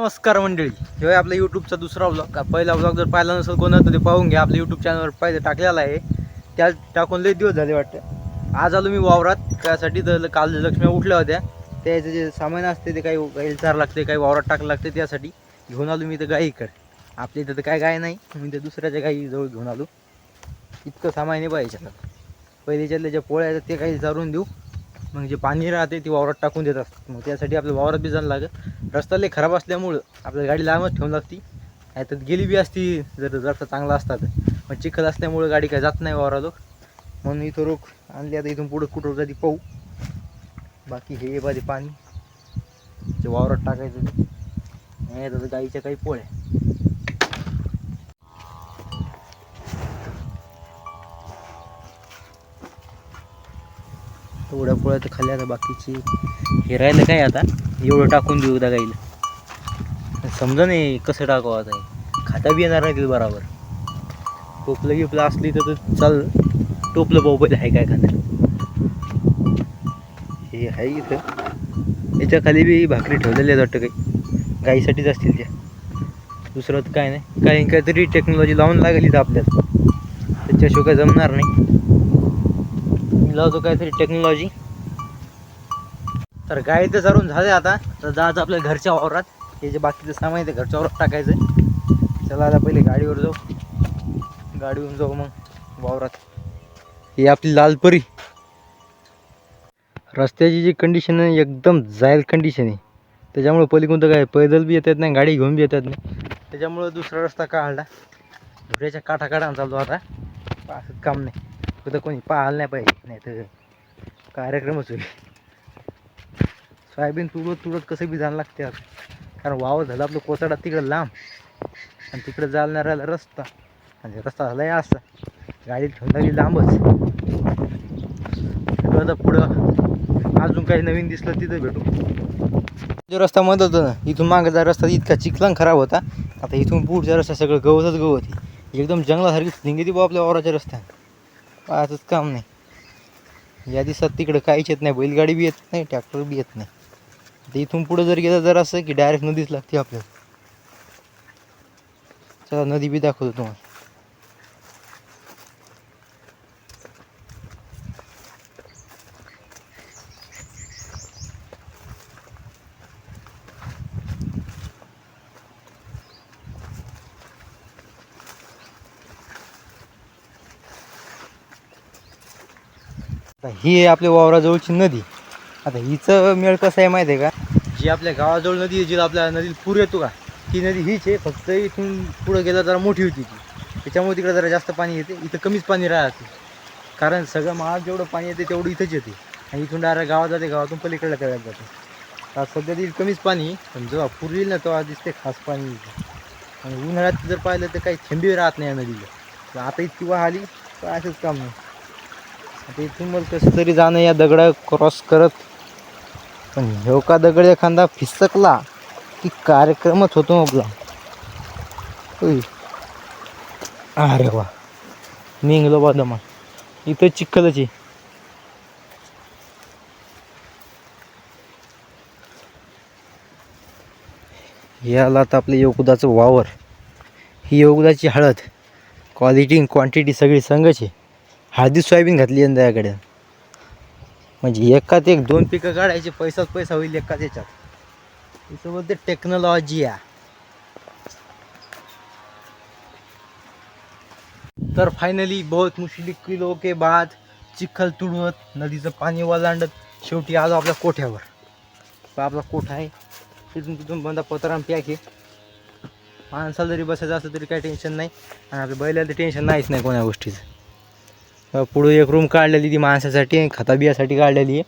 नमस्कार मंडळी. हे आपला यूट्यूबचा दुसरा ब्लॉग का पहिला ब्लॉग जर पाहिला नसेल कोणा तर ते पाहून घ्या. आपल्या यूट्यूब चॅनलवर पाहिजे टाकलेला आहे. त्या टाकून लई दिवस झाले वाटतं. आज आलो मी वावरात. त्यासाठी तर काल लक्ष्मी उठल्या होत्या. त्याचं जे सामान असते ते काही काही चार लागते काही वावरात टाकलं लागते त्यासाठी घेऊन आलो मी तर गाईकडे. आपल्या इथं तर काय गाय नाही. मी तर दुसऱ्याच्या गाई जवळ घेऊन आलो. इतकं सामान नाही पाहिजे पहिलेच्या ज्या पोळ्या आहेत ते काही चारून देऊ. मग जे पाणी राहते ते वावरात टाकून देत असतात. मग त्यासाठी आपल्या वावरात बी जाणं लागत रस्ता लई खराब असल्यामुळं आपल्या गाडी लांबच ठेवून लागती. नाही तर गेली बी असती जर रस्ता चांगला असता तर. मग चिखल असल्यामुळं गाडी काय जात नाही वावरात. म्हणून इथं रोख आणली. आता इथून पुढं कुठं जाती पाहू. बाकी हे बाजे पाणी. जे वावरात टाकायचं नाही तर गाईच्या काही पोळ्या. एवढ्या पोळ्या तर खाल्ल्या आता बाकीची. हे राहिलं काय आता? एवढं टाकून देऊ त्या गाईला. समजा नाही कसं टाकावं आता हे. खाता बी येणार नाही बराबर बरोबर. टोपलं गिपलं असली तर तर चाल. टोपलं पाहू पहिले आहे काय खाणार हे आहे इथं. याच्या खाली बी भाकरी ठेवलेली आहेत वाटतं काही. गाईसाठीच असतील त्या. दुसरं तर काय नाही. काही काहीतरी टेक्नॉलॉजी लावून लागेल इथं आपल्याला. त्याच्याशिवाय काय जमणार नाही. लावतो काहीतरी टेक्नॉलॉजी तर गाय तर सरून झाले आता. तर जायचं आपल्या घरच्या वावरात. हे जे बाकीचं सामान आहे ते घरच्या वावरात टाकायचं चला आता पहिले गाडीवर जाऊ. गाडीवरून जाऊ मग वावरात. ही आपली लालपरी रस्त्याची जी कंडिशन आहे एकदम जायल कंडिशन आहे. त्याच्यामुळे पलीकडून तर काय पैदल बी येतात नाही गाडी घेऊन बी येतात नाही. त्याच्यामुळं दुसरा रस्ता काढला. धुऱ्याच्या काठा काढा चालतो आता. असं काम नाही. कुठं कोणी पाहायला नाही पाहिजे. नाही तर कार्यक्रमच होईल सोयाबीन तुडत तुडत कसं बी जाणं लागते आता. कारण वावर झालं आपलं कोचाडा तिकडं लांब. आणि तिकडं जालणाऱ्याला राहिला रस्ता. आणि रस्ता झाला या असा. गाडी ठेवून लागली लांबच. आता पुढं अजून काही नवीन दिसलं तिथं भेटू. जो रस्ता मदत होता ना इथून मागचा रस्ता इतका चिखलान खराब होता. आता इथून पुढचा रस्ता सगळं गवतच गवत एकदम जंगलासारखी निघेती बा आपल्या वावराच्या रस्त्यानं. पाहायचंच काम नाही. या दिवसात तिकडं काहीच येत नाही बैलगाडी बी येत नाही ट्रॅक्टर बी येत नाही. आता इथून पुढं जर गेलं जर असं की डायरेक्ट नदीच लागते आपल्याला. चला नदी बी दाखवतो तुम्हाला. आता ही आहे आपल्या वावराजवळची नदी. आता हिचं मेळ कसं आहे माहिती आहे का? जी आपल्या गावाजवळ नदी आहे जिला आपल्या नदीला पूर येतो का ती नदी हीच आहे फक्त इथून पुढं गेला जरा मोठी होती ती. त्याच्यामुळे तिकडे जरा जास्त पाणी येते इथं कमीच पाणी राहते. कारण सगळं महाग जेवढं पाणी येते तेवढं इथंच येते. आणि इथून डायरेक्ट गावात जाते गावातून पलीकडल्या करायला जाते. आता सध्या तिथे कमीच पाणी पण जेव्हा पूर येईल ना तेव्हा दिसते खास पाणी येते आणि उन्हाळ्यात जर पाहिलं तर काही थंडी राहत नाही या नदीला. आता इतकी वाह आली तर असंच काम नाही आता इथून मला कसं तरी जाणं या दगडा क्रॉस करत. पण ह्यो का दगड एखादा फिसकला? की कार्यक्रमच होतो आपला. अरे वा. निघलो बा दमा. इथं चिखलच आहे. याला तर आपलं योगदाचं वावर. ही योगदाची हळद. क्वालिटी क्वांटिटी सगळी संघच आहे. हळदी सोयाबीन घातली यंदा याकडे म्हणजे एकात एक दोन पिकं काढायचे पैसाच पैसा होईल एकाच याच्यात. इथं बोलते टेक्नॉलॉजी या तर फायनली बहुत मुश्किलों के बाद चिखल तुडवत नदीचं पाणी वलांडत शेवटी आलो आपल्या कोठ्यावर. आपला कोठा आहे. तिथून तिथून बंदा पत्राम पॅक आहे. माणसाला जरी बसायचं असलं तरी काही टेन्शन नाही. आणि आपल्या बैलाला तर टेन्शन नाहीच नाही कोणा गोष्टीचं. पुढं एक रूम काढलेली ती माणसासाठी आणि खताबियासाठी काढलेली आहे.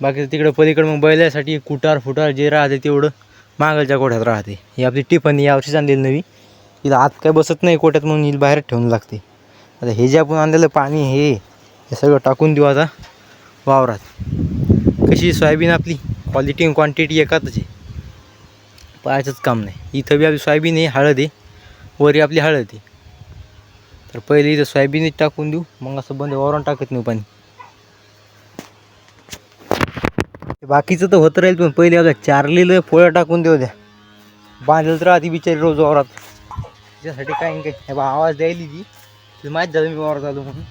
बाकी तिकडं पलीकडं मग बैलासाठी कुटार फुटार जे राहते तेवढं मागलच्या कोठ्यात राहते. ही आपली टिफनी यावर्षीच आणलेली नवी. तिला आत काय बसत नाही कोट्यात म्हणून हिला बाहेर ठेवून लागते. आता हे जे आपण आणलेलं पाणी हे हे सगळं टाकून देऊ आता वावरात. कशी सोयाबीन आपली? क्वालिटी आणि क्वांटिटी एकाच आहे. पाहायचंच काम नाही. इथं बी आपली सोयाबीन आहे हळद आहे. वरी आपली हळद आहे. तर पहिले इथं सोयाबीनच टाकून देऊ. मग असं बंद वावरून टाकत नाही पाणी. बाकीचं तर होत राहील पण पहिले आपल्या चारलेलं पोळ्या टाकून देऊ द्या. बांधलं तर राहते बिचारी रोज वावरात. त्याच्यासाठी काय काय? हे बा आवाज द्यायली ती. तुला माहीत झालं मी वावरात आलो म्हणून.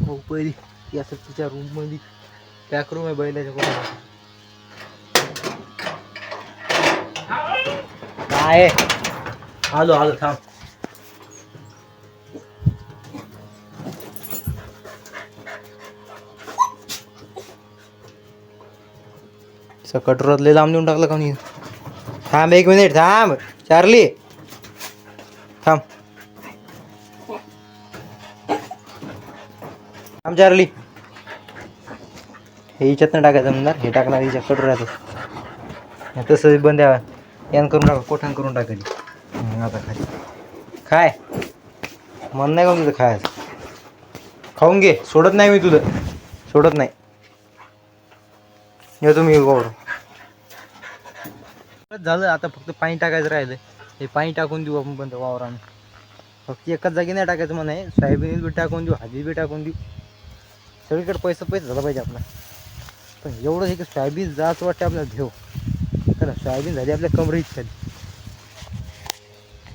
हो पहिली. असं तिच्या रूममध्ये पॅक रूम आहे बैलाच्या कोणाला काय? आलो आलो थांब. कटोरात लय लांब देऊन टाकलं का नाही? थांब एक मिनिट थांब. चार्ली. थांब. थांब चार्ली. हे हिच्यातनं टाकायचं म्हणणार हे टाकणार हिच्या कटोऱ्यातच तसं बंद यावं यान करून टाका कोठान करून टाकायची आता खाली. खाय. मन नाही का तुझं खायचं? खाऊन घे. सोडत नाही मी तुझं. सोडत नाही. येतो मी गोड झालं आता फक्त पाणी टाकायचं राहिलं हे पाणी टाकून देऊ आपण पण वावरानं. फक्त एकाच जागी नाही टाकायचं म्हणा. आहे सोयाबीन बी टाकून देऊ हळदी बी टाकून देऊ. सगळीकडे पैसा पैसा झाला पाहिजे आपला. पण एवढं हे की सोयाबीन जास्त वाटते आपल्याला घेऊ. कारण सोयाबीन झाली आपल्या कमरे खाली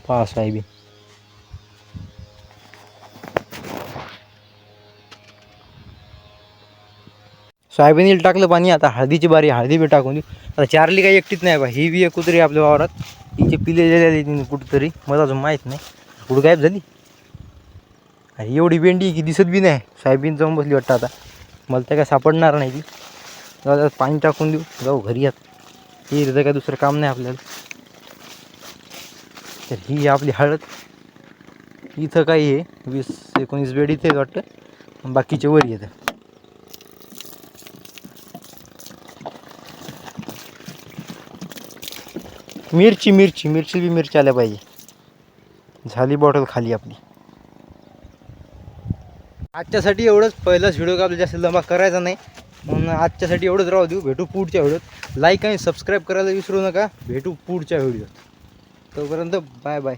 पहा सोयाबीन सोयाबीन टाकलं पाणी आता हळदीची बारी हळदी बी टाकून देऊ. आता चारली काही एकटीच नाही बा ही बी एक कुत्री आपल्या वावरात. हिचे पिले गेलेली कुठंतरी मला अजून माहीत नाही. कुठं गायब झाली? एवढी भेंडी की दिसत बी नाही. सोयाबीन जाऊन बसली वाटतं आता. मला तर काय सापडणार नाही ती. जाऊ पाणी टाकून देऊ. जाऊ घरी यात हे तर काय दुसरं काम नाही आपल्याला. तर ही आपली हळद. इथं काही आहे वीस एकोणीस बेड इथे वाटतं. बाकीचे वर येतं. मिरची मिरची मिरची बी मिरची आल्या पाहिजे. झाली बॉटल खाली आपली. आजच्यासाठी एवढंच. पहिलाच व्हिडिओ का आपल्याला जास्त लंबा करायचा नाही. म्हणून आजच्यासाठी एवढंच राहू देऊ. भेटू पुढच्या व्हिडिओत लाईक आणि सबस्क्राईब करायला विसरू नका. भेटू पुढच्या व्हिडिओत तोपर्यंत बाय बाय